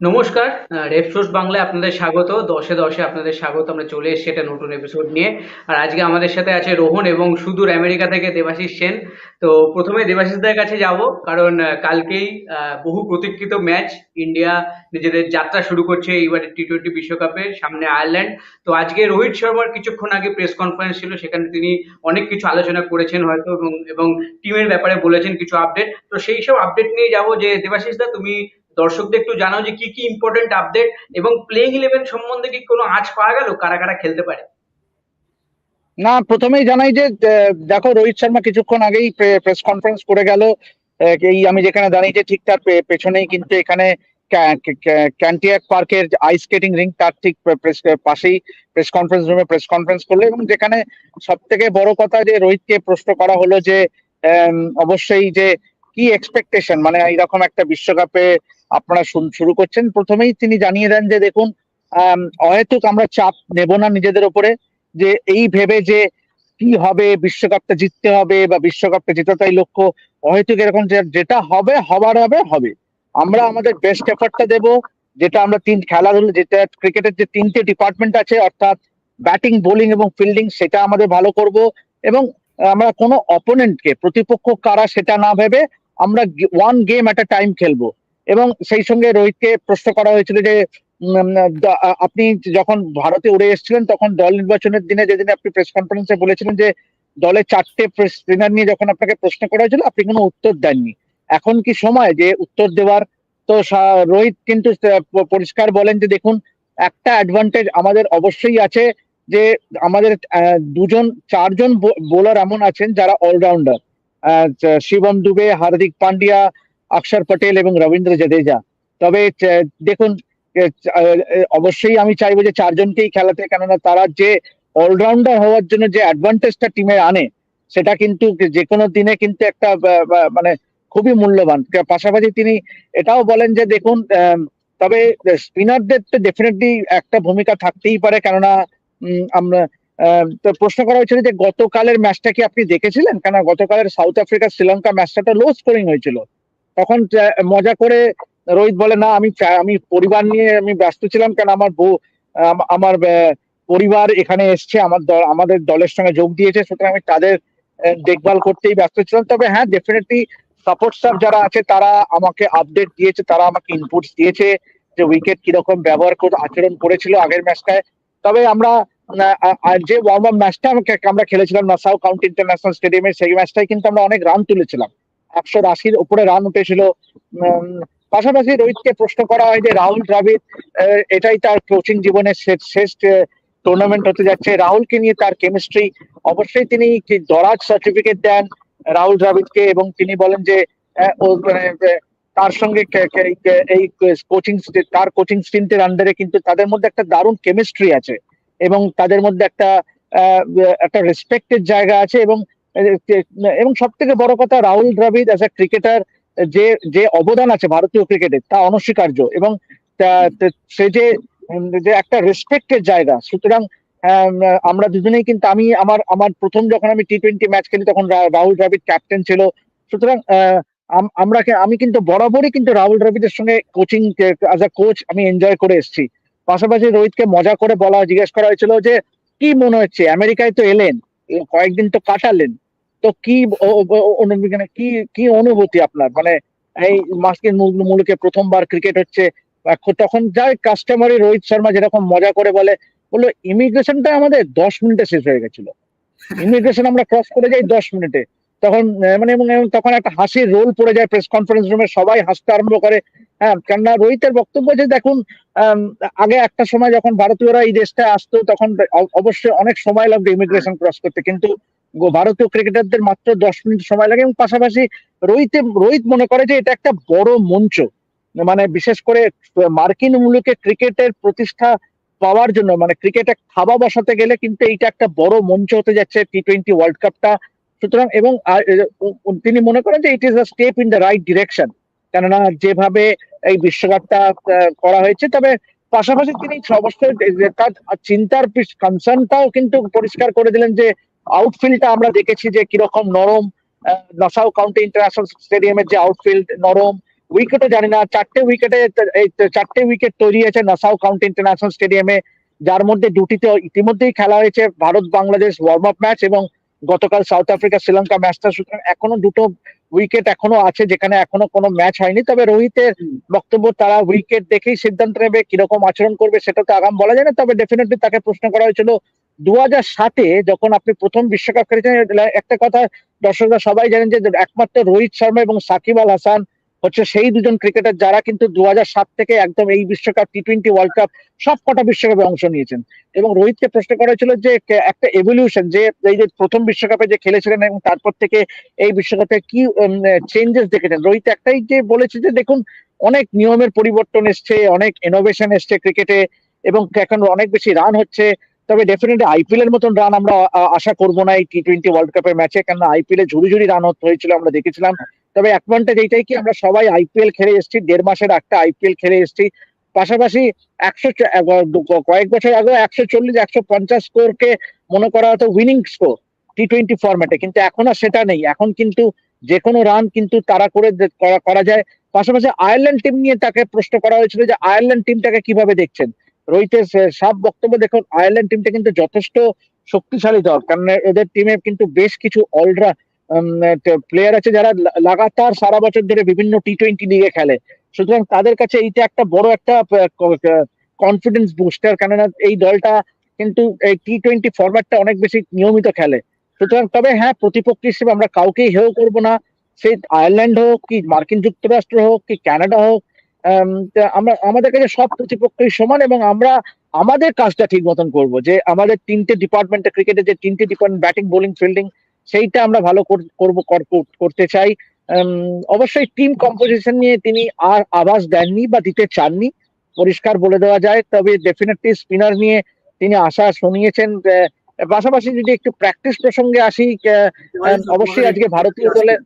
নমস্কার রেপসোর্স বাংলায় আপনাদের স্বাগত। দশে দশে আপনাদের স্বাগত। আমরা চলে এসেছি একটা নতুন এপিসোড নিয়ে। আর আজকে আমাদের সাথে আছে রোহন এবং সুদূর আমেরিকা থেকে দেবাশিস সেন। তো প্রথমে দেবাশিসদের কাছে যাব, কারণ কালকেই বহু প্রতীক্ষিত ম্যাচ ইন্ডিয়া নিজেদের যাত্রা শুরু করছে এইবারে টি টোয়েন্টি বিশ্বকাপে সামনে আয়ারল্যান্ড। তো আজকে রোহিত শর্মার কিছুক্ষণ আগে প্রেস কনফারেন্স ছিল, সেখানে তিনি অনেক কিছু আলোচনা করেছেন হয়তো এবং এবং টিমের ব্যাপারে বলেছেন কিছু আপডেট তো সেই সব আপডেট নিয়ে যাব যে, দেবাশিস দা, তুমি দর্শকদের একটু জানাও যে কি কি ইম্পর্টেন্ট আপডেট এবং প্লেইং ইলেভেন সম্বন্ধে কি কোনো আজ পাওয়া গেল? কারা কারা খেলতে পারে? না, প্রথমেই জানাই যে দেখো রোহিত শর্মা কিছুক্ষণ আগেই প্রেস কনফারেন্স করে গেল। এই আমি যেখানে দাঁড়িয়ে যে ঠিক তার পেছনেই কিন্তু এখানে ক্যান্টিয়াক পার্কের আইস স্কেটিং রিং তার ঠিক পাশেই প্রেস কনফারেন্স রুমে প্রেস কনফারেন্স করল এবং যেখানে সব থেকে বড় কথা যে রোহিতকে প্রশ্ন করা হলো যে অবশ্যই যে কি এক্সপেকটেশন মানে এইরকম একটা বিশ্বকাপে আপনারা শুরু করছেন। প্রথমেই তিনি জানিয়ে দেন যে, দেখুন অহেতুক আমরা চাপ নেব না নিজেদের ওপরে, যে এই ভেবে যে কি হবে, বিশ্বকাপটা জিততে হবে বা বিশ্বকাপটা জেতাটাই লক্ষ্য হয়তো এরকম যেটা হবে, হবার হবে হবে। আমরা আমাদের বেস্ট এফার্টটা দেব, যেটা আমরা তিন, খেলাধুলো, যেটা ক্রিকেটের যে তিনটে ডিপার্টমেন্ট আছে, অর্থাৎ ব্যাটিং বোলিং এবং ফিল্ডিং সেটা আমাদের ভালো করব এবং আমরা কোনো অপোনেন্টকে প্রতিপক্ষ কারা সেটা না ভেবে আমরা ওয়ান গেম একটা টাইম খেলব। এবং সেই সঙ্গে রোহিতকে প্রশ্ন করা হয়েছিল যে আপনি যখন ভারতে উড়ে এসেছিলেন, তখন দল নির্বাচনের দিনে যেদিন আপনি প্রেস কনফারেন্সে বলেছিলেন যে, দলে চারটে স্পিনার নিয়ে যখন আপনাকে প্রশ্ন করা হয়েছিল, আপনি কোনো উত্তর দেননি। এখন কি সময় যে উত্তর দেওয়ার? তো রোহিত কিন্তু পরিষ্কার বলেন যে, দেখুন, একটা অ্যাডভান্টেজ আমাদের অবশ্যই আছে যে, আমাদের দুজন, চারজন বোলার এমন আছেন যারা অলরাউন্ডার শিবম দুবে, হার্দিক পান্ডিয়া অক্ষর পটেল এবং রবীন্দ্র জাদেজা। তবে দেখুন অবশ্যই আমি চাইব যে চারজনকেই খেলাতে কেননা তারা যে অলরাউন্ডার হওয়ার জন্য যে অ্যাডভান্টেজটা টিমে আনে সেটা কিন্তু যে কোনো দিনে কিন্তু একটা মানে খুবই মূল্যবান। পাশাপাশি তিনি এটাও বলেন যে দেখুন তবে স্পিনারদের তো ডেফিনেটলি একটা ভূমিকা থাকতেই পারে কেননা আমরা আম, তো প্রশ্ন করা হয়েছিল যে গতকালের ম্যাচটা কি আপনি দেখেছিলেন? কেন গতকালের সাউথ আফ্রিকা শ্রীলঙ্কা ম্যাচটা তো লো স্কোরিং হয়েছিল। তখন মজা করে রোহিত বলে, না, আমি আমি পরিবার নিয়ে আমি ব্যস্ত ছিলাম কেন? আমার বউ আমার পরিবার এখানে এসছে, আমার দল, আমাদের দলের সঙ্গে যোগ দিয়েছে, সুতরাং আমি তাদের দেখভাল করতেই ব্যস্ত ছিলাম। তবে হ্যাঁ ডেফিনেটলি সাপোর্ট স্টাফ যারা আছে, তারা আমাকে আপডেট দিয়েছে, তারা আমাকে ইনপুটস দিয়েছে যে উইকেট কীরকম ব্যবহার করে, আচরণ করেছিল আগের ম্যাচটায় তবে আমরা যে ওয়ার্ম আপ ম্যাচটা আমরা খেলেছিলাম নাসাউ কাউন্টি ইন্টারন্যাশনাল স্টেডিয়ামে সেই ম্যাচটাই কিন্তু আমরা অনেক রান তুলেছিলাম। একশো আশির উপরে রান উঠেছিল। পাশাপাশি রোহিতকে প্রশ্ন করা হয় যে, রাহুল দ্রাবিড় এটাই তার কোচিং জীবনের শেষ টুর্নামেন্ট হতে যাচ্ছে। রাহুলকে নিয়ে তার কেমিস্ট্রি অবশ্যই তিনি দরাজ সার্টিফিকেট দেন রাহুল দ্রাবিড়কে এবং তিনি বলেন যে মানে তার সঙ্গে এই কোচিং তার কোচিং স্টিন্টের আন্ডারে কিন্তু তাদের মধ্যে একটা দারুণ কেমিস্ট্রি আছে এবং তাদের মধ্যে একটা একটা রেসপেক্টের জায়গা আছে এবং এবং সব থেকে বড় কথা Rahul Dravid as a cricketer যে যে অবদান আছে ভারতীয় ক্রিকেটে তা অনস্বীকার্য এবং সে যে যে একটা রেসপেক্টের জায়গা সুতরাং আম, আমরা দুজনেই কিন্তু আমি আমার আমার প্রথম যখন আমি টি টোয়েন্টি ম্যাচ খেলি তখন রাহুল দ্রাবিড় ক্যাপ্টেন ছিল। সুতরাং আমরা আমি কিন্তু বরাবরই কিন্তু রাহুল দ্রাবিড়ের সঙ্গে কোচিং অ্যাজ আ কোচ আমি এনজয় করে এসেছি। পাশাপাশি রোহিতকে মজা করে বলা জিজ্ঞেস করা হয়েছিল যে কি মনে হচ্ছে আমেরিকায় তো এলেন কয়েকদিন তো কাটালেন। তো কি ও- ও- অনু- মানে কি কি অনুভূতি আপনার? মানে এই মাসকিন মুলুকে প্রথমবার ক্রিকেট হচ্ছে তখন যাই কাস্টমারই রোহিত শর্মা যেরকম মজা করে বলে, বলল ইমিগ্রেশনটা আমাদের দশ মিনিটে শেষ হয়ে গেছিল। ইমিগ্রেশন আমরা ক্রস করে যাই দশ মিনিটে। তখন মানে তখন একটা হাসির রোল পড়ে যায় প্রেস কনফারেন্স রুমে সবাই হাসতে আরম্ভ করে। হ্যাঁ কেননা রোহিতের বক্তব্য যে, দেখুন আগে একটা সময় যখন ভারতীয়রা এই দেশটায় আসতো, তখন অবশ্যই অনেক সময় লাগতো ইমিগ্রেশন ক্রস করতে। কিন্তু ভারতীয় ক্রিকেটারদের মাত্র দশ মিনিট সময় লাগে এবং পাশাপাশি রোহিত রোহিত মনে করে যে এটা একটা বড় মঞ্চ। মানে বিশেষ করে মার্কিন মুলুকে ক্রিকেটের প্রতিষ্ঠা পাওয়ার জন্য মানে ক্রিকেটে খাওয়া বসাতে গেলে কিন্তু এইটা একটা বড় মঞ্চ হতে যাচ্ছে টি টোয়েন্টি ওয়ার্ল্ড কাপটা সুতরাং এবং তিনি মনে করেন যে it is a step in the right direction কেননা যেভাবে এই বিশ্বকাপটা করা হয়েছে, তবে পাশাপাশি তিনি অবশ্যই তার চিন্তার কনসার্নটাও কিন্তু পরিষ্কার করে দিলেন যে আউটফিল্ডটা আমরা দেখেছি যে কীরকম নরম নাসাউ কাউন্টি ইন্টারন্যাশনাল স্টেডিয়ামের যে আউটফিল্ড নরম। উইকেটও জানি না, চারটে উইকেটে চারটে উইকেট তৈরি হয়েছে নাসাউ কাউন্টি ইন্টারন্যাশনাল স্টেডিয়ামে যার মধ্যে দুটিতে ইতিমধ্যেই খেলা হয়েছে Bharat Bangladesh warm up match এবং গতকাল সাউথ আফ্রিকা শ্রীলঙ্কা ম্যাচটা সুতরাং এখনও দুটো উইকেট এখনও আছে, যেখানে এখনও কোনো ম্যাচ হয়নি। তবে রোহিতের বক্তব্য, তারা উইকেট দেখেই সিদ্ধান্ত নেবে কীরকম আচরণ করবে, সেটা তো আগাম বলা যায় না। তবে ডেফিনেটলি তাকে প্রশ্ন করা হয়েছিল দু হাজার সাতে যখন আপনি প্রথম বিশ্বকাপ খেলেছেন একটা কথা দর্শকরা সবাই জানেন যে একমাত্র রোহিত শর্মা এবং সাকিব আল হাসান হচ্ছে সেই দুজন ক্রিকেটার যারা কিন্তু দু সাত থেকে একদম এই বিশ্বকাপ টি টোয়েন্টি ওয়ার্ল্ড কাপ সব কটা বিশ্বকাপে অংশ নিয়েছেন। এবং রোহিতকে প্রশ্ন করা হয়েছিল যে একটা এভলিউশন যে এই যে প্রথম বিশ্বকাপে যে খেলেছিলেন এবং তারপর থেকে এই বিশ্বকাপে কি চেঞ্জেস দেখেছেন? রোহিত একটাই যে বলেছে যে দেখুন, অনেক নিয়মের পরিবর্তন এসছে, অনেক ইনোভেশন এসছে ক্রিকেটে এবং এখন অনেক বেশি রান হচ্ছে। তবে ডেফিনেটলি আইপিএল এর মতন রান আমরা আশা করব না এই টি টোয়েন্টি ওয়ার্ল্ড কাপের ম্যাচে কেননা আইপিএল এ ঝুড়ি ঝুড়ি রান হয়েছিল, আমরা দেখেছিলাম। তবে অ্যাডভান্টেজ এইটাই কি, আমরা সবাই আইপিএল খেলে এসেছি, দেড় মাসের একটা আইপিএল খেলে এসেছি। পাশাপাশি একশো কয়েক বছর আগে একশো চল্লিশ, একশো পঞ্চাশ স্কোর কে মনে করা হতো উইনিং স্কোর টি টোয়েন্টি ফরম্যাটে কিন্তু এখন আর সেটা নেই। এখন কিন্তু যে কোনো রান কিন্তু তারা করা- করা যায়। পাশাপাশি আয়ারল্যান্ড টিম নিয়ে তাকে প্রশ্ন করা হয়েছিল যে আয়ারল্যান্ড টিমটাকে কীভাবে দেখছেন? রোহিতের সব বক্তব্য দেখুন, আয়ারল্যান্ড টিমটা কিন্তু যথেষ্ট শক্তিশালী দল। কারণ এদের টিমে কিন্তু বেশ কিছু অলরা প্লেয়ার আছে যারা লাগাতার সারা বছর ধরে বিভিন্ন টি টোয়েন্টি লিগে খেলে। সুতরাং তাদের কাছে এইটা একটা বড় একটা কনফিডেন্স বুস্টার কেননা এই দলটা কিন্তু এই টি টোয়েন্টি ফরম্যাটটা অনেক বেশি নিয়মিত খেলে। সুতরাং তবে হ্যাঁ প্রতিপক্ষ হিসেবে আমরা কাউকেই হেয় করব না। সে আয়ারল্যান্ড হোক, কি মার্কিন যুক্তরাষ্ট্র হোক, কি কানাডা হোক আমরা আমাদের কাছে সব প্রতিপক্ষই সমান এবং আমরা আমাদের কাজটা ঠিক মতন করব যে আমাদের তিনটে ডিপার্টমেন্টে ক্রিকেটের যে তিনটে ডিপার্টমেন্ট ব্যাটিং বোলিং ফিল্ডিং সেইটা আমরা ভালো করব কর- কর- করতে চাই। অবশ্যই টিম কম্পোজিশন নিয়ে তিনি আর আভাস দেননি বা দিতে চাননি পরিষ্কার বলে দেওয়া যায়। তবে ডেফিনেটলি স্পিনার নিয়ে তিনি আশা শুনিয়েছেন পাশাপাশি যদি একটু প্র্যাকটিস প্রসঙ্গে আসি অবশ্যই আজকে ভারতীয় দলে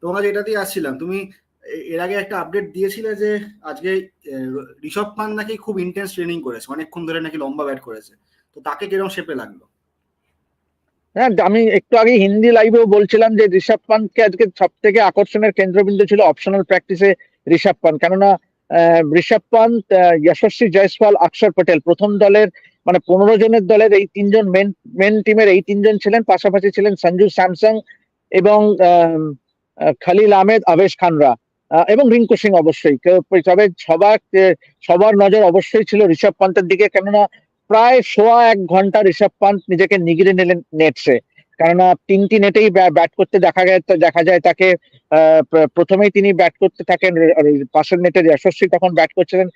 তোমার এটাতেই আসছিলাম তুমি এর আগে একটা আপডেট দিয়েছিলে যে আজকে ঋষভ পান নাকি খুব ইন্টেন্স ট্রেনিং করেছে, অনেকক্ষণ ধরে নাকি লম্বা ব্যাট করেছে। তো তাকে কীরকম শেপে লাগল? হ্যাঁ আমি একটু আগে হিন্দি লাইভেও বলছিলাম যে ঋষভ পান্তকে আজকে সব থেকে আকর্ষণের কেন্দ্রবিন্দু ছিল অপশনাল প্র্যাকটিসে ঋষভ পান্ত কেননা ঋষভ পান্ত যশস্বী জয়সওয়াল, অক্ষর পটেল প্রথম দলের মানে পনেরো জনের দলের এই তিনজন মেন মেন টিমের এই তিনজন ছিলেন, পাশাপাশি ছিলেন সঞ্জু স্যামসং এবং খালিল আহমেদ, আবেশ খানরা। এবং রিঙ্কু সিং অবশ্যই। তবে সবার সবার নজর অবশ্যই ছিল ঋষভ পান্তের দিকে কেননা প্রায় সোয়া এক ঘণ্টা ঋষভ পান্ত নিজেকে নিগড়ে নিলেন নেটসে। কেননা তিনটি নেটেই ব্যাট করতে দেখা যায় দেখা যায় তাকে প্রথমেই তিনি ব্যাট করতে থাকেন পাশের নেটে যশস্বী তখন ব্যাট করছিলেন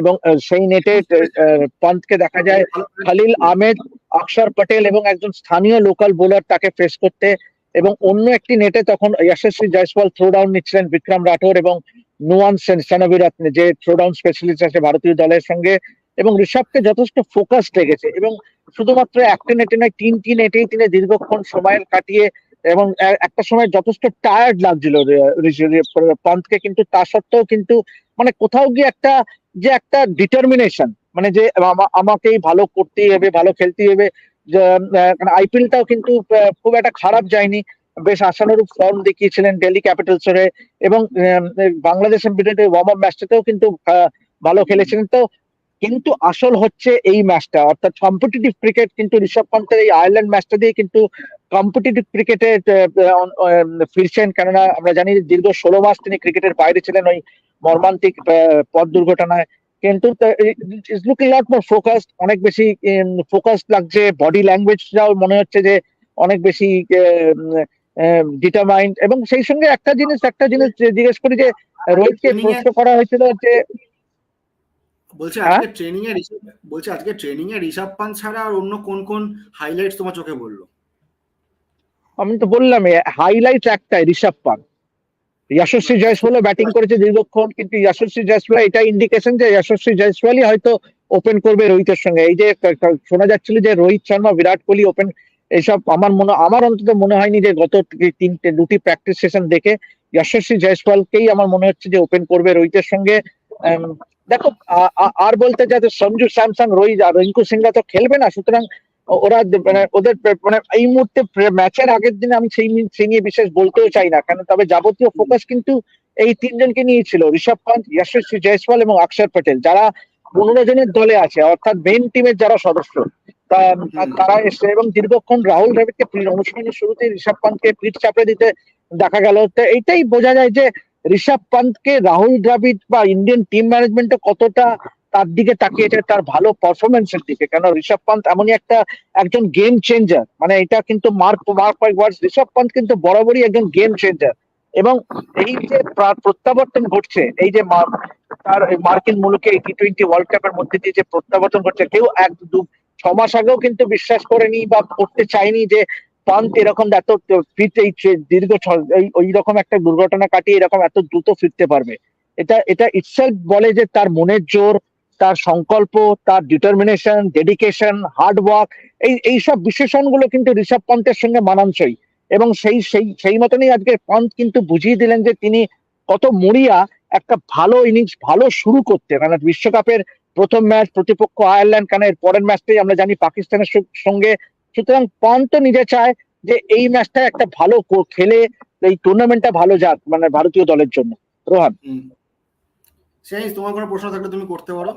এবং সেই নেটে আহ, পান্তকে দেখা যায় খালিল আহমেদ অক্ষর পটেল এবং একজন স্থানীয় লোকাল বোলার তাকে ফেস করতে এবং অন্য একটি নেটে তখন যশস্বী জয়সওয়াল থ্রো ডাউন নিচ্ছিলেন বিক্রম রাঠোর এবং নুয়ান সেন সেনবিরাতনে যে থ্রো ডাউন স্পেশালিস্ট আছে ভারতীয় দলের সঙ্গে। এবং ঋষভকে যথেষ্ট ফোকাস লেগেছে এবং শুধুমাত্র একটা নেটে নয়, তিনটি নেটেই তিনি দীর্ঘক্ষণ সময় কাটিয়ে এবং একটা সময় যথেষ্ট টায়ার্ড লাগছিল পান্তকে কিন্তু তা সত্ত্বেও কিন্তু মানে কোথাও গিয়ে একটা যে একটা ডিটারমিনেশন মানে যে আমা- আমাকেই ভালো করতেই হবে, ভালো খেলতেই হবে আইপিএলটাও কিন্তু খুব একটা খারাপ যায়নি। বেশ আশানুরূপ ফর্ম দেখিয়েছিলেন ডেলি ক্যাপিটালস হয়ে এবং বাংলাদেশের বিরুদ্ধে ওয়ার্ম আপ ম্যাচটাতেও কিন্তু ভালো খেলেছিলেন। তো কিন্তু আসল হচ্ছে এই ম্যাচটা অর্থাৎ কম্পিটিটিভ ক্রিকেট কিন্তু ঋষভ পন্থের এই আয়ারল্যান্ড ম্যাচটা দিয়ে কিন্তু কম্পিটিটিভ ক্রিকেটে ফিরছেন। কেননা আমরা জানি দীর্ঘ ষোলো মাস তিনি ক্রিকেটের বাইরে ছিলেন ওই মর্মান্তিক পথ দুর্ঘটনায়। কিন্তু is looking lot more focused অনেক বেশি ফোকাস লাগছে বডি ল্যাঙ্গুয়েজটাও মনে হচ্ছে যে অনেক বেশি ডিটারমাইন্ড এবং সেই সঙ্গে একটা জিনিস একটা জিনিস জিজ্ঞেস করি যে রোহিতকে প্রশ্ন করা হয়েছিল যে বলছে হ্যাঁ? আজকে ট্রেনিং এ ঋষভ বলছে আজকে ট্রেনিং এ ঋষভ পান ছাড়া আর অন্য কোন কোন হাইলাইটস তোমার চোখে বলল আমি তো বললাম হাইলাইট একটাই ঋষভ পান যশস্বী জয়সওয়ালও ব্যাটিং করেছে দীর্ঘক্ষণ, কিন্তু যশস্বী জয়সওয়াল এটা ইন্ডিকেশন যে যশস্বী জয়সওয়ালই হয়তো ওপেন করবে রোহিতের সঙ্গে। এই যে শোনা যাচ্ছিল যে রোহিত শর্মা, বিরাট কোহলি ওপেন এইসব আমার মনে, আমার অন্তত মনে হয়নি যে গত তিনটে দুটি প্র্যাকটিস সেশন দেখে যশস্বী জয়সওয়ালকেই আমার মনে হচ্ছে যে ওপেন করবে রোহিতের সঙ্গে। দেখো আর বলতে যাতে সঞ্জু স্যামসাং রোহিত আর রিঙ্কু সিংরা তো খেলবে না, সুতরাং ওরা মানে ওদের মানে এই মুহূর্তে ম্যাচের আগের দিনে আমি সেই সেই নিয়ে বিশেষ বলতেও চাই না। কেন তবে যাবতীয় ফোকাস কিন্তু এই তিনজনকে নিয়েছিল। ঋষভ পান্ত যশস্বী জয়সওয়াল এবং অক্ষর প্যাটেল। যারা পনেরো জনের দলে আছে, অর্থাৎ মেন টিমের যারা সদস্য তারা এসে এবং দীর্ঘক্ষণ রাহুল দ্রাবিড়কে অনুষ্ঠানের শুরুতে ঋষভ পান্তকে পিঠ চাপড়ে দিতে দেখা গেল। তো এইটাই বোঝা যায় যে ঋষভ পান্তকে রাহুল দ্রাবিড় বা ইন্ডিয়ান টিম ম্যানেজমেন্টে কতটা তার দিকে তাকিয়েছে তার ভালো পারফরমেন্সের দিকে। কেন? ঋষভ পান্ত এমনই একটা একজন গেম চেঞ্জার মানে এটা কিন্তু mark mark words Rishabh Pant কিন্তু বরাবরই একজন গেম চেঞ্জার এবং এই যে প্রত্যাবর্তন ঘটছে, এই যে তার মার্কিন মুলুকে টি টোয়েন্টি ওয়ার্ল্ড কাপের মধ্যে দিয়ে যে প্রত্যাবর্তন ঘটছে, কেউ এক দু ছ মাস আগেও কিন্তু বিশ্বাস করেনি বা করতে চায়নি যে পান্ত এরকম এত ফিট এই দীর্ঘ ওই রকম একটা দুর্ঘটনা কাটিয়ে এরকম এত দ্রুত ফিরতে পারবে। এটা এটা ইটসেলফ বলে যে তার মনের জোর তার সংকল্প, তার ডিটারমিনেশন ডেডিকেশন হার্ড ওয়ার্ক এই, এইসব বিশেষণগুলো কিন্তু ঋষভ পন্থের সঙ্গে মানানসই। এবং সেই সেই সেই মতনই আজকে পন্থ কিন্তু বুঝিয়ে দিলেন যে তিনি কত মরিয়া একটা ভালো ইনিংস ভালো শুরু করতে। মানে বিশ্বকাপের প্রথম ম্যাচ প্রতিপক্ষ আয়ারল্যান্ড, কেন এর পরের ম্যাচটাই আমরা জানি পাকিস্তানের সঙ্গে। সুতরাং পন্থ নিজে চায় যে এই ম্যাচটা একটা ভালো খেলে, এই টুর্নামেন্টটা ভালো যাক মানে ভারতীয় দলের জন্য। রোহান। সেই তোমার কোনো প্রশ্ন থাকলে তুমি করতে পারো।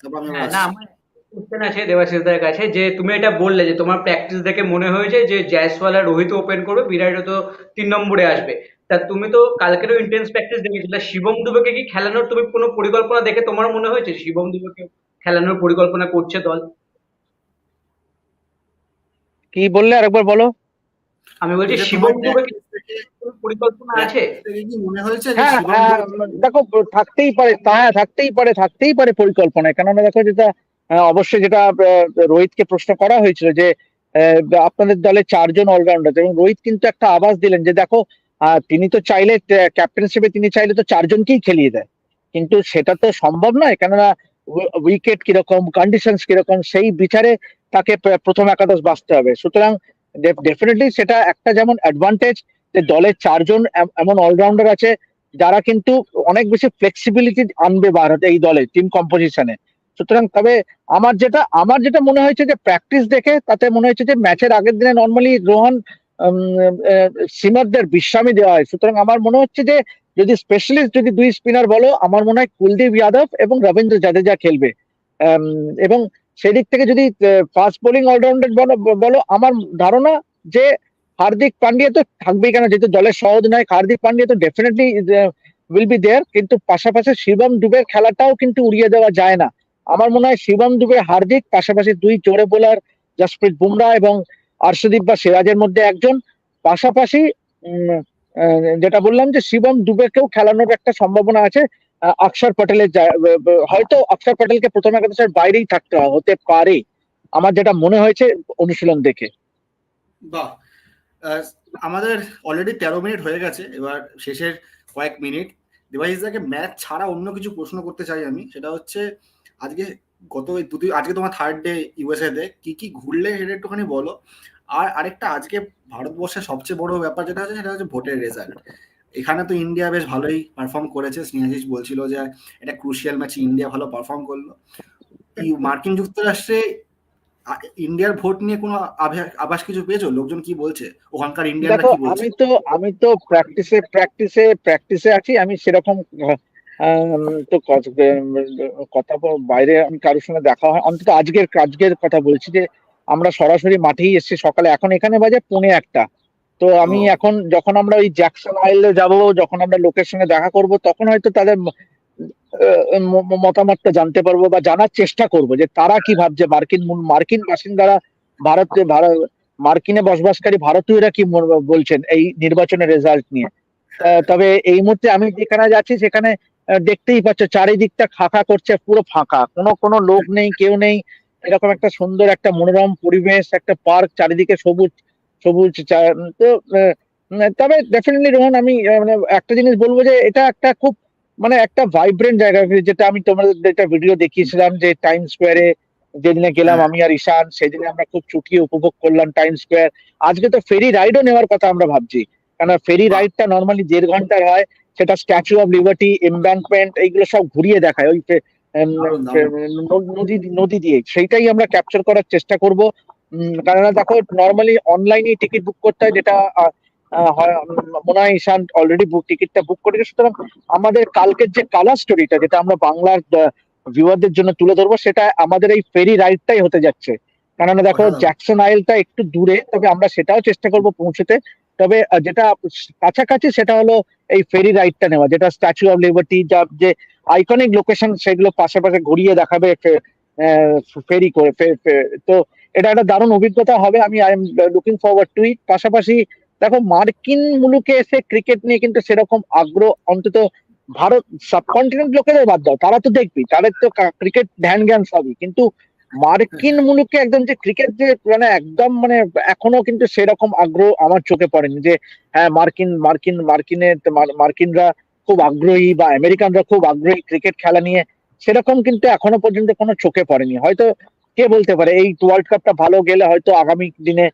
তারপর আমি হ্যাঁ না আমার কোশ্চেন আছে দেবাশিসদের কাছে যে তুমি এটা বললে যে তোমার প্র্যাকটিস দেখে মনে হয়েছে যে জয়সওয়াল আর রোহিত ওপেন করবে বিরাট তো তিন নম্বরে আসবে। তা তুমি তো কালকেরও ইন্টেন্স প্র্যাকটিস দেখেছিলে। শিবম দুবেকে কি খেলানোর তুমি কোনো পরিকল্পনা দেখে তোমার মনে হয়েছে? শিবম দুবেকে খেলানোর পরিকল্পনা করছে দল? কি বললে আরেকবার বলো। আমি বলছি পরিকল্পনা আছে? মনে হয়েছে হ্যাঁ হ্যাঁ, দুবে- দেখো থাকতেই পারে তা হ্যাঁ থাকতেই পারে থাকতেই পারে পরিকল্পনা কেননা দেখো যেটা অবশ্যই যেটা রোহিতকে প্রশ্ন করা হয়েছিল যে আপনাদের দলে চারজন অলরাউন্ডার এবং রোহিত কিন্তু একটা আভাস দিলেন যে দেখো তিনি তো চাইলে ক্যাপ্টেন হিসেবে তিনি চাইলে তো চারজনকেই খেলিয়ে দেয়। কিন্তু সেটা তো সম্ভব নয় কেননা উইকেট কীরকম কন্ডিশন কীরকম সেই বিচারে তাকে প্রথম একাদশ বাঁচতে হবে। সুতরাং ডেফিনেটলি সেটা একটা যেমন অ্যাডভান্টেজ যে দলের চারজন এমন অলরাউন্ডার আছে যারা কিন্তু অনেক বেশি ফ্লেক্সিবিলিটি আনবে ভারত এই দলে টিম কম্পোজিশনে সুতরাং তবে আমার যেটা আমার যেটা মনে হয়েছে যে প্র্যাকটিস দেখে তাতে মনে হয়েছে যে ম্যাচের আগের দিনে নর্মালি রোহন সিমারদের বিশ্রামই দেওয়া হয়। সুতরাং আমার মনে হচ্ছে যে যদি স্পেশালিস্ট যদি দুই স্পিনার বলো, আমার মনে হয় কুলদীপ যাদব এবং রবীন্দ্র জাদেজা খেলবে। এবং সেদিক থেকে যদি ফাস্ট বোলিং অলরাউন্ডার বলো বলো, আমার ধারণা যে হার্দিক পান্ডিয়া তো থাকবেই কেন? যেহেতু দলের সহজ নয়, হার্দিক পান্ডিয়া তো ডেফিনেটলি উইল বি দেয়ার কিন্তু পাশাপাশি শিবম দুবের খেলাটাও কিন্তু উড়িয়ে দেওয়া যায় না। আমার মনে হয় শিবম দুবে হার্দিক, পাশাপাশি দুই জোরে বোলার জসপ্রীত বুমরা এবং আর্শদীপ বা সিরাজের মধ্যে একজন। পাশাপাশি যেটা বললাম যে শিবম দুবেকেও খেলানোর একটা সম্ভাবনা আছে। ব- ব- হয়তো অক্ষর প্যাটেলকে প্রথম একাদশের বাইরেই থাকতে হতে পারে। আমার যেটা মনে হয়েছে, অনুশীলন দেখে। বাহ। আমাদের অলরেডি তেরো মিনিট হয়ে গেছে, এবার শেষের কয়েক মিনিট। দেবাশিসদাকে ম্যাচ ছাড়া অন্য কিছু প্রশ্ন করতে চাই আমি, সেটা হচ্ছে, আজকে গত দুটি আজকে তোমার থার্ড ডে ইউএসএ তে, কি কি ঘুরলে সেটা একটুখানি বলো। আর আরেকটা আজকে ভারতবর্ষের সবচেয়ে বড় ব্যাপার যেটা হচ্ছে সেটা হচ্ছে ভোটের রেজাল্ট এখানে তো ইন্ডিয়া বেশ ভালোই পারফর্ম করেছে। স্নেহাশিস বলছিল যে এটা ক্রুশিয়াল ম্যাচে ইন্ডিয়া ভালো পারফর্ম করল। মার্কিন যুক্তরাষ্ট্রে ইন্ডিয়ার ভোট নিয়ে কোনো আভা- আভাস কিছু পেয়েছ? লোকজন কি বলছে? ওখানকার ইন্ডিয়ানরা কি বলছে? আমি তো আমি তো প্র্যাকটিসে প্র্যাকটিসে প্র্যাকটিসে আছি। আমি সেরকম তো কথা বাইরে আমি কারোর সঙ্গে দেখা হয় অন্তত আজকের আজকের কথা বলছি যে আমরা সরাসরি মাঠেই এসেছি। সকালে এখন এখানে বাজে পৌনে একটা। তো আমি এখন যখন আমরা ওই জ্যাকসন আইলে যাব যখন আমরা লোকের সঙ্গে দেখা করব তখন হয়তো তাদের মতামতটা জানতে পারব বা জানার চেষ্টা করব যে তারা কি ভাবছে। মার্কিন মার্কিন বাসিন্দারা ভারতে ভারত মার্কিনে বসবাসকারী ভারতীয়রা কি বলছেন এই নির্বাচনের রেজাল্ট নিয়ে? আহ, তবে এই মুহূর্তে আমি যেখানে যাচ্ছি সেখানে দেখতেই পাচ্ছ চারিদিকটা ফাঁকা করছে পুরো ফাঁকা। কোনো কোনো লোক নেই কেউ নেই। এরকম একটা সুন্দর একটা মনোরম পরিবেশ একটা পার্ক চারিদিকে সবুজ। সবুজ তো তবে ডেফিনেটলি রোহন আমি মানে একটা জিনিস বলব যে এটা একটা খুব মানে একটা ভাইব্রেন্ট জায়গা যেটা আমি তোমাদের একটা ভিডিও দেখিয়েছিলাম যে টাইম স্কোয়ারে যেদিনে গেলাম হ্যাঁ। আমি আর ঈশান সেদিনে আমরা খুব চুটিয়ে উপভোগ করলাম টাইম স্কোয়ার আজকে তো ফেরি রাইডও নেওয়ার কথা আমরা ভাবছি। কেন ফেরি রাইডটা নর্মালি দেড় ঘণ্টার হয় সেটা স্ট্যাচু অফ লিবার্টি এমব্যাঙ্কমেন্ট এইগুলো সব ঘুরিয়ে দেখায়। ওই নদী নদী দিয়ে। সেইটাই আমরা ক্যাপচার করার চেষ্টা করব। কেননা দেখো নর্মালি অনলাইনে টিকিট বুক করতে হয় যেটা হয়, মনে হয় ঈশান অলরেডি বুক টিকিটটা বুক করে গেছে। সুতরাং আমাদের কালকের যে কালার স্টোরিটা যেটা আমরা বাংলার ভিউয়ারদের জন্য তুলে ধরবো সেটা আমাদের এই ফেরি রাইডটাই হতে যাচ্ছে। কেননা দেখো জ্যাকসন আইলটা একটু দূরে তবে আমরা সেটাও চেষ্টা করব পৌঁছতে। তবে যেটা কাছাকাছি সেটা হলো এই ফেরি রাইডটা নেওয়া যেটা স্ট্যাচু অফ লিবার্টি যা যে আইকনিক লোকেশন সেগুলো পাশে পাশে ঘুরিয়ে দেখাবে ফেরি করে তো এটা একটা দারুণ অভিজ্ঞতা হবে। আমি I am looking forward to it পাশাপাশি দেখো, মার্কিন মুলুকে এসে ক্রিকেট নিয়ে কিন্তু সেরকম আগ্রহ, অন্তত ভারত সাবকন্টিনেন্ট লোকেদের বাদ দাও, তারা তো দেখবি, তাদের তো ক্রিকেট ধ্যান জ্ঞান সবই। কিন্তু মার্কিন মুলুকে একদম যে ক্রিকেট যে মানে একদম মানে এখনও কিন্তু সেরকম আগ্রহ আমার চোখে পড়েনি যে হ্যাঁ মার্কিন মার্কিন, মার্কিনের মার্কিনরা খুব আগ্রহী বা আমেরিকানরা খুব আগ্রহী ক্রিকেট খেলা নিয়ে, সেরকম কিন্তু এখনও পর্যন্ত কোনো চোখে পড়েনি। হয়তো কে বলতে পারে? এই ওয়ার্ল্ড কাপটা ভালো গেলে হয়তো আগামী দিনে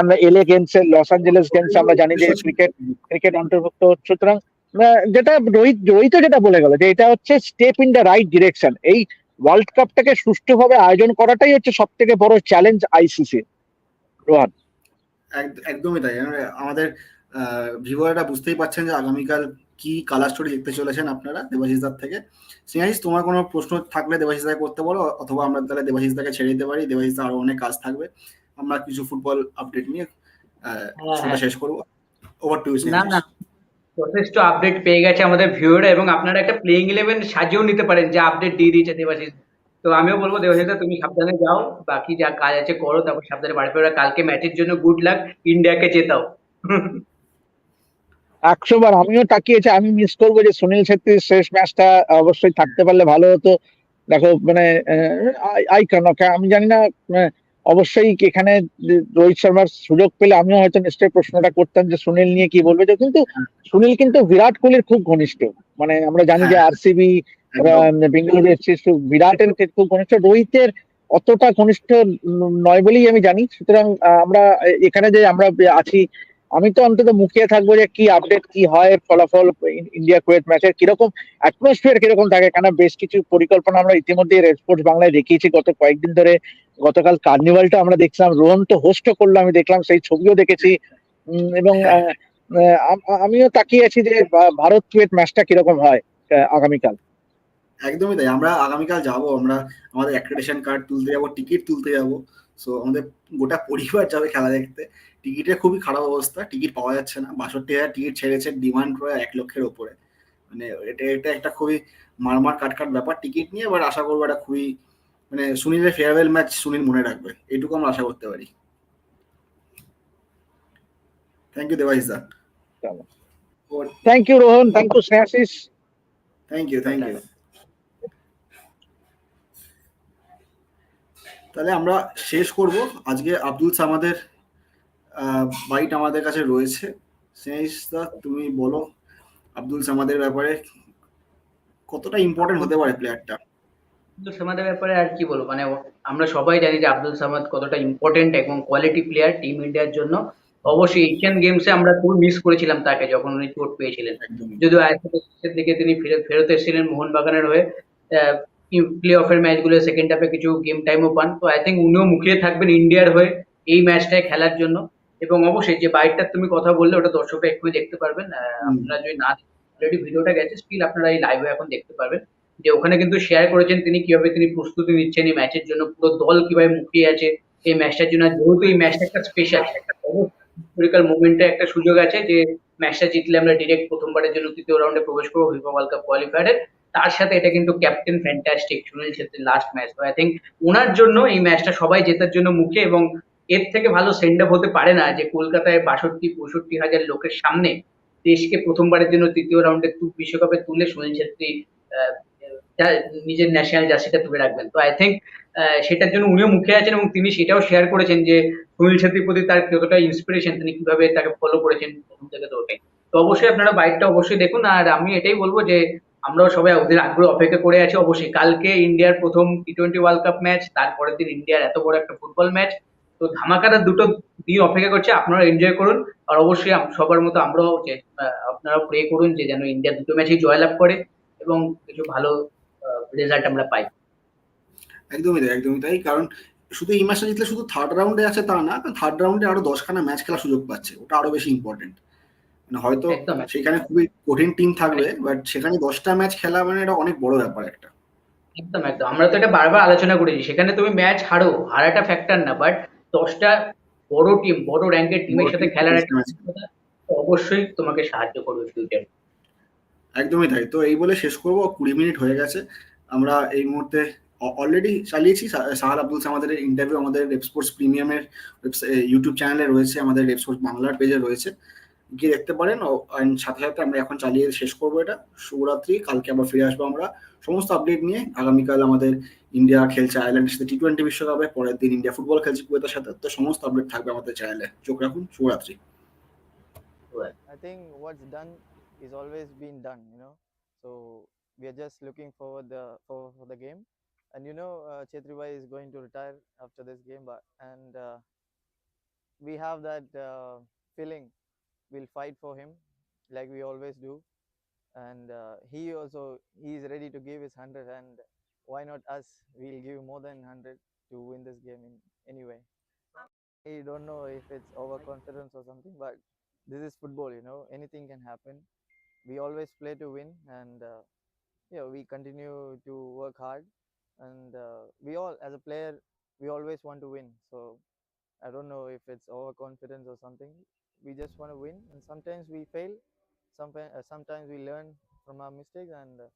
আমরা এলে গেমস লস অ্যাঞ্জেলেস গেমস আমরা জানি যে ক্রিকেট ক্রিকেট অন্তর্ভুক্ত। সুতরাং যেটা রোহিত রোহিত যেটা বলে গেল যে এটা হচ্ছে step in the right direction এই ওয়ার্ল্ড কাপটাকে সুষ্ঠুভাবে আয়োজন করাটাই হচ্ছে সব থেকে বড় চ্যালেঞ্জ আইসিসি রোহান। একদমই তাই। আমাদের ভিউয়াররা বুঝতেই পারছেন যে আগামীকাল কি কালার স্টোরি দেখতে চলেছেন আপনারা দেবাশিস দার থেকে? স্নেহাশিস তোমার কোনো প্রশ্ন থাকলে দেবাশিস দাকে করতে বলো অথবা আমরা তাহলে দেবাশিস দাকে ছেড়ে দিতে পারি। দেবাশিস দা আরও অনেক কাজ থাকবে। আমরা কিছু ফুটবল আপডেট নিয়ে হ্যাঁ, হ্যাঁ। শেষ করব। ওভার টু না না। যথেষ্ট আপডেট পেয়ে গেছে আমাদের ভিউয়াররা এবং আপনারা একটা প্লেইং ইলেভেন সাজিয়েও নিতে পারেন যা আপডেট দিয়ে দিয়েছে দেবাশিস। তো আমিও বলব দেবাশিস তুমি সাবধানে যাও। বাকি যা কাজ আছে করো তারপর সাবধানে বাড়ি ফেরো। কালকে ম্যাচের জন্য গুড লাক ইন্ডিয়াকে জেতাও। একশো বার আমিও তাকিয়েছি আমি মিস করব যে সুনীল ছেত্রীর শেষ ম্যাচটা অবশ্যই থাকতে পারলে ভালো হতো দেখো মানে আই কেন আমি জানি না অবশ্যই এখানে রোহিত শর্মার সুযোগ পেলে আমিও হয়তো নিশ্চয়ই প্রশ্নটা করতাম যে সুনীল নিয়ে কি বলবে যে কিন্তু সুনীল কিন্তু বিরাট কোহলির খুব ঘনিষ্ঠ মানে আমরা জানি যে। আরসিবি। বেঙ্গালুরু এফসি বিরাটের খুব ঘনিষ্ঠ রোহিতের অতটা ঘনিষ্ঠ নয় বলেই আমি জানি সুতরাং আমরা এখানে যে আমরা আছি আমি তো অন্তত মুখিয়ে থাকব যে কি আপডেট কি হয়, ফলাফল ইন্ডিয়া কুয়েত ম্যাচের কীরকম অ্যাটমসফিয়ার কীরকম থাকে, কেন বেশ কিছু পরিকল্পনা আমরা ইতিমধ্যে রেড স্পোর্টস বাংলায় দেখিয়েছি। গত কয়েকদিন ধরে গতকাল কার্নিভালটা আমরা দেখছিলাম, রোহন তো হোস্টও করল, আমি দেখলাম সেই ছবিও দেখেছি। এবং আমিও তাকিয়ে আছি যে ভারত কুয়েত ম্যাচটা কীরকম হয় আগামীকাল। একদমই তাই, আমরা আগামীকাল যাব, আমরা আমাদের অ্যাক্রেডিটেশন কার্ড তুলতে যাব টিকিট তুলতে যাব। সো আমাদের গোটা পরিবার যাবে খেলা দেখতে। টিকিটের খুবই খারাপ অবস্থা টিকিট পাওয়া যাচ্ছে না। বাষট্টি হাজার টিকিট ছেড়েছে ডিমান্ড করে এক লক্ষের ওপরে। মানে এটা এটা একটা খুবই মারমার কাটকাট ব্যাপার টিকিট নিয়ে এবার আশা করব এটা খুবই মানে সুনীলের ফেয়ারওয়েল ম্যাচ সুনীল মনে রাখবে। এইটুকু আমরা আশা করতে পারি। থ্যাংক ইউ দেবাইস দা। Thank you Rohan thank you Snehashis thank you thank you তাহলে আমরা শেষ করব। আজকে আব্দুল সামাদের বাইট আমাদের কাছে রয়েছে। স্নেহিসদা তুমি বলো আব্দুল সামাদের ব্যাপারে কতটা ইম্পর্টেন্ট হতে পারে প্লেয়ারটা আব্দুল সামাদের ব্যাপারে আর কি বলব? মানে আমরা সবাই জানি যে আব্দুল সামাদ কতটা ইম্পর্টেন্ট এবং কোয়ালিটি প্লেয়ার টিম ইন্ডিয়ার জন্য। অবশ্যই এশিয়ান গেমসে আমরা খুব মিস করেছিলাম তাকে যখন উনি চোট পেয়েছিলেন। যদিও আইএসএল দিকে তিনি ফেরত ফেরত এসেছিলেন মোহনবাগানের হয়ে প্লে অফের ম্যাচগুলো সেকেন্ড হাফে কিছু গেম টাইমও পান। তো আই থিঙ্ক উনিও মুখিয়ে থাকবেন ইন্ডিয়ার হয়ে এই ম্যাচটায় খেলার জন্য। এবং অবশ্যই যে বাইকটার তুমি কথা বললে ওটা দর্শকরা এক্ষুনি দেখতে পারবেন। আপনারা যদি না অলরেডি ভিডিওটা গেছে স্টিল আপনারা এই লাইভে এখন দেখতে পারবেন। যে ওখানে কিন্তু শেয়ার করেছেন তিনি কীভাবে তিনি প্রস্তুতি নিচ্ছেন এই ম্যাচের জন্য পুরো দল কীভাবে মুখিয়ে আছে এই ম্যাচটার জন্য। যেহেতু এই ম্যাচটা একটা স্পেশাল একটা হিস্টোরিক্যাল মুভমেন্টে একটা সুযোগ আছে যে ম্যাচটা জিতলে আমরা ডিরেক্ট প্রথমবারের জন্য তৃতীয় রাউন্ডে প্রবেশ করব ফিফা ওয়ার্ল্ড কাপ কোয়ালিফায়ারে তার সাথে এটা কিন্তু ক্যাপ্টেন ফ্যান্টাস্টিক সুনীল ছেত্রীর লাস্ট ম্যাচ তো আই থিঙ্ক ওনার জন্য এই ম্যাচটা সবাই জেতার জন্য মুখে এবং এর থেকে ভালো সেন্ড আপ হতে পারে না যে কলকাতায় বাষট্টি, পঁয়ষট্টি হাজার লোকের সামনে দেশকে প্রথমবারের জন্য তৃতীয় রাউন্ডে বিশ্বকাপে তুলে সুনীল ছেত্রী নিজের ন্যাশনাল জার্সিটা তুলে রাখবেন। তো আই থিঙ্ক সেটার জন্য উনিও মুখে আছেন এবং তিনি সেটাও শেয়ার করেছেন যে সুনীল ছেত্রীর প্রতি তার কতটা ইন্সপিরেশন তিনি কীভাবে তাকে ফলো করেছেন প্রথম থেকে তো তো অবশ্যই আপনারা বাইকটা অবশ্যই দেখুন। আর আমি এটাই বলব যে আমরাও সবাই ওদের আগ্রহ অপেক্ষা করে আছি। অবশ্যই কালকে ইন্ডিয়ার প্রথম T twenty world cup match তারপরের দিন ইন্ডিয়ার এত বড় একটা ফুটবল ম্যাচ তো ধামাকাদার দুটো দিন অপেক্ষা করছে আপনারা এনজয় করুন। আর অবশ্যই সবার মতো আমরাও আপনারা প্রে করুন যে যেন ইন্ডিয়া দুটো ম্যাচেই জয়লাভ করে এবং কিছু ভালো রেজাল্ট আমরা পাই। একদমই তাই একদমই তাই। কারণ শুধু এই ম্যাচটা জিতলে শুধু থার্ড রাউন্ডে আছে তা না থার্ড রাউন্ডে আরও দশখানা ম্যাচ খেলার সুযোগ পাচ্ছে। ওটা আরও বেশি ইম্পর্টেন্ট হয়তো একদম সেখানে খুবই কঠিন টিম থাকবে বাট সেখানে দশটা ম্যাচ খেলা মানে এটা অনেক বড় ব্যাপার একটা। একদম একদম। আমরা তো এটা বারবার আলোচনা করেছি সেখানে তুমি ম্যাচ হারো হারাটা ফ্যাক্টর না বাট দশটা বড় টিম বড় র্যাঙ্কের টিমের সাথে খেলার একটা অবশ্যই তোমাকে সাহায্য করবে ফিউচার একদমই তাই। তো এই বলে শেষ করব কুড়ি মিনিট হয়ে গেছে। আমরা এই মুহূর্তে অলরেডি চালিয়েছি সা- সাহাল আব্দুল আমাদের ইন্টারভিউ আমাদের রেপ স্পোর্টস প্রিমিয়ামের ইউটিউব চ্যানেলে রয়েছে আমাদের রেপ স্পোর্টস বাংলার পেজে রয়েছে। গিয়ে দেখতে পারেন সাথে সাথে আমরা এখন চালিয়ে শেষ করব এটা শুভরাত্রি কালকে আবার ফিরে আসব আমরা সমস্ত আপডেট নিয়ে আগামীকাল আমাদের ইন্ডিয়া খেলছে আয়ারল্যান্ডের সাথে টি টোয়েন্টি বিশ্বকাপে পরের দিন ইন্ডিয়া ফুটবল খেলছে কুয়েতের সাথে তো সমস্ত আপডেট থাকবে আমাদের চ্যানেলে চোখ রাখুন শুভরাত্রি I think what's done is always been done, you know. So we are just looking forward the for, for the game, and you know, uh, Chetribai is going to retire after this game, but and uh, we have that uh, feeling we'll fight for him like we always do, and uh, he also he is ready to give his hundred, and why not us? We'll give more than hundred to win this game in any way. I don't know if it's overconfidence or something, but this is football you know. Anything can happen. We always play to win and uh, yeah we continue to work hard. And uh, we all as a player we always want to win. So i don't know if it's overconfidence or something we just want to win. And sometimes we fail sometimes uh, sometimes we learn from our mistakes and uh,